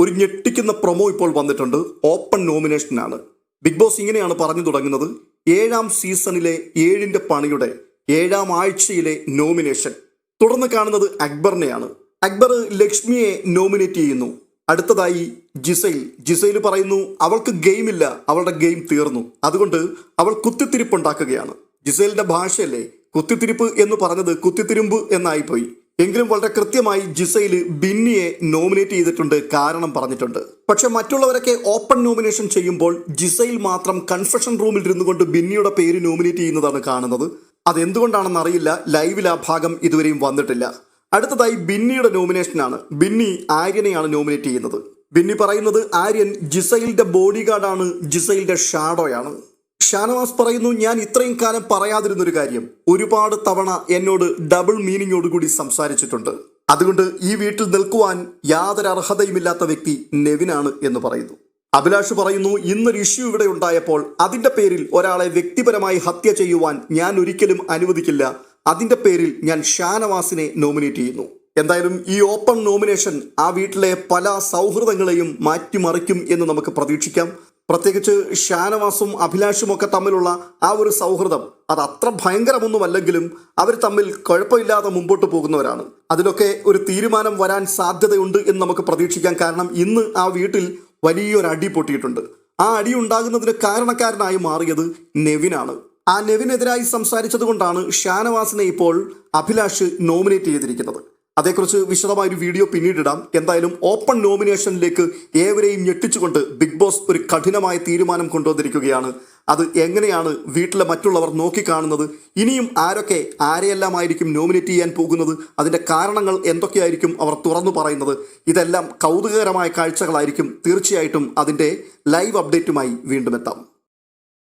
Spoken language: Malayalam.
ഒരു ഞെട്ടിക്കുന്ന പ്രൊമോ ഇപ്പോൾ വന്നിട്ടുണ്ട്. ഓപ്പൺ നോമിനേഷനാണ് ബിഗ് ബോസ് ഇങ്ങനെയാണ് പറഞ്ഞു തുടങ്ങുന്നത്. ഏഴാം സീസണിലെ ഏഴിന്റെ പണിയുടെ ഏഴാം ആഴ്ചയിലെ നോമിനേഷൻ തുടർന്ന് കാണുന്നത് അക്ബറിനെയാണ്. അക്ബർ ലക്ഷ്മിയെ നോമിനേറ്റ് ചെയ്യുന്നു. അടുത്തതായി ജിസൈൽ. ജിസൈൽ പറയുന്നു അവൾക്ക് ഗെയിം ഇല്ല. അവളുടെ ഗെയിം തീർന്നു. അതുകൊണ്ട് അവൾ കുത്തിത്തിരിപ്പുണ്ടാക്കുകയാണ്. ജിസൈലിന്റെ ഭാഷയല്ലേ? കുത്തിത്തിരിപ്പ് എന്ന് പറഞ്ഞത് കുത്തിത്തിരുമ്പ് എന്നായിപ്പോയി. എങ്കിലും വളരെ കൃത്യമായി ജിസയിൽ ബിന്നിയെ നോമിനേറ്റ് ചെയ്തിട്ടുണ്ട് കാരണം പറഞ്ഞിട്ടുണ്ട്. പക്ഷെ മറ്റുള്ളവരൊക്കെ ഓപ്പൺ നോമിനേഷൻ ചെയ്യുമ്പോൾ ജിസയിൽ മാത്രം കൺഫെഷൻ റൂമിൽ ഇരുന്നു കൊണ്ട് ബിന്നിയുടെ പേര് നോമിനേറ്റ് ചെയ്യുന്നതാണ് കാണുന്നത്. അതെന്തുകൊണ്ടാണെന്ന് അറിയില്ല. ലൈവിൽ ആ ഭാഗം ഇതുവരെയും വന്നിട്ടില്ല. അടുത്തതായി ബിന്നിയുടെ നോമിനേഷനാണ് ബിന്നി ആര്യനെയാണ് നോമിനേറ്റ് ചെയ്യുന്നത്. ബിന്നി പറയുന്നത് ആര്യൻ ജിസൈലിന്റെ ബോഡി ഗാർഡാണ് ജിസൈലിന്റെ ഷാഡോയാണ് ഷാനവാസ് പറയുന്നു ഞാൻ ഇത്രയും കാലം പറയാതിരുന്നൊരു കാര്യം. ഒരുപാട് തവണ എന്നോട് ഡബിൾ മീനിങ്ങോടുകൂടി സംസാരിച്ചിട്ടുണ്ട്. അതുകൊണ്ട് ഈ വീട്ടിൽ നിൽക്കുവാൻ യാതൊരു അർഹതയുമില്ലാത്ത വ്യക്തി നെവിനാണ് എന്ന് പറയുന്നു. അഭിലാഷ് പറയുന്നു ഇന്നൊരു ഇഷ്യൂ ഇവിടെ ഉണ്ടായപ്പോൾ അതിന്റെ പേരിൽ ഒരാളെ വ്യക്തിപരമായി ഹത്യ ചെയ്യുവാൻ ഞാൻ ഒരിക്കലും അനുവദിക്കില്ല. അതിന്റെ പേരിൽ ഞാൻ ഷാനവാസിനെ നോമിനേറ്റ് ചെയ്യുന്നു. എന്തായാലും ഈ ഓപ്പൺ നോമിനേഷൻ ആ വീട്ടിലെ പല സൗഹൃദങ്ങളെയും മാറ്റിമറിക്കും എന്ന് നമുക്ക് പ്രതീക്ഷിക്കാം. പ്രത്യേകിച്ച് ഷാനവാസും അഭിലാഷും ഒക്കെ തമ്മിലുള്ള ആ ഒരു സൗഹൃദം അത് അത്ര ഭയങ്കരമൊന്നുമല്ലെങ്കിലും അവർ തമ്മിൽ കുഴപ്പമില്ലാതെ മുമ്പോട്ട് പോകുന്നവരാണ്. അതിലൊക്കെ ഒരു തീരുമാനം വരാൻ സാധ്യതയുണ്ട് എന്ന് നമുക്ക് പ്രതീക്ഷിക്കാം. കാരണം ഇന്ന് ആ വീട്ടിൽ വലിയൊരു അടി പൊട്ടിയിട്ടുണ്ട്. ആ അടി ഉണ്ടാകുന്നതിന് കാരണക്കാരനായി മാറിയത് നെവിനാണ്. ആ നെവിനെതിരായി സംസാരിച്ചത് കൊണ്ടാണ് ഷാനവാസിനെ ഇപ്പോൾ അഭിലാഷ് നോമിനേറ്റ് ചെയ്തിരിക്കുന്നത്. അതേക്കുറിച്ച് വിശദമായ ഒരു വീഡിയോ പിന്നീടിടാം. എന്തായാലും ഓപ്പൺ നോമിനേഷനിലേക്ക് ഏവരെയും ഞെട്ടിച്ചുകൊണ്ട് ബിഗ് ബോസ് ഒരു കഠിനമായ തീരുമാനം കൊണ്ടുവന്നിരിക്കുകയാണ്. അത് എങ്ങനെയാണ് വീട്ടിലെ മറ്റുള്ളവർ നോക്കിക്കാണുന്നത്? ഇനിയും ആരൊക്കെ ആരെയെല്ലാമായിരിക്കും നോമിനേറ്റ് ചെയ്യാൻ പോകുന്നത്? അതിന്റെ കാരണങ്ങൾ എന്തൊക്കെയായിരിക്കും അവർ തുറന്നു പറയുന്നത്? ഇതെല്ലാം കൗതുകകരമായ കാഴ്ചകളായിരിക്കും തീർച്ചയായിട്ടും അതിന്റെ ലൈവ് അപ്ഡേറ്റുമായി വീണ്ടും എത്താം.